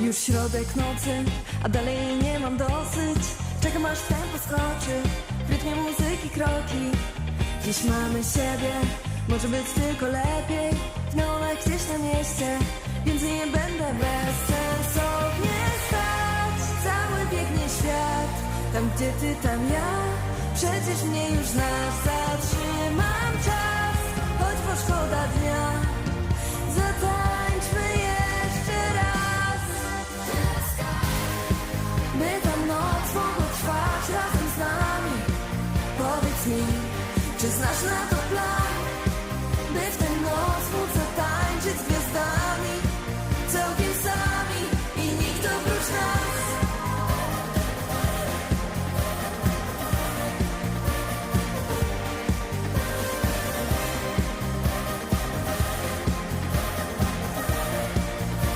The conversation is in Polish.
Już środek nocy, a dalej nie mam dosyć. Czekam aż tempo skoczy, w rytmie muzyki kroki. Dziś mamy siebie, może być tylko lepiej. W neonach gdzieś na mieście, więc nie będę bezsensownie stać. Cały biegnie świat, tam gdzie ty, tam ja. Przecież mnie już znasz, zatrzymam czas. Choć bo szkoda dnia snu Czy znasz na to plan?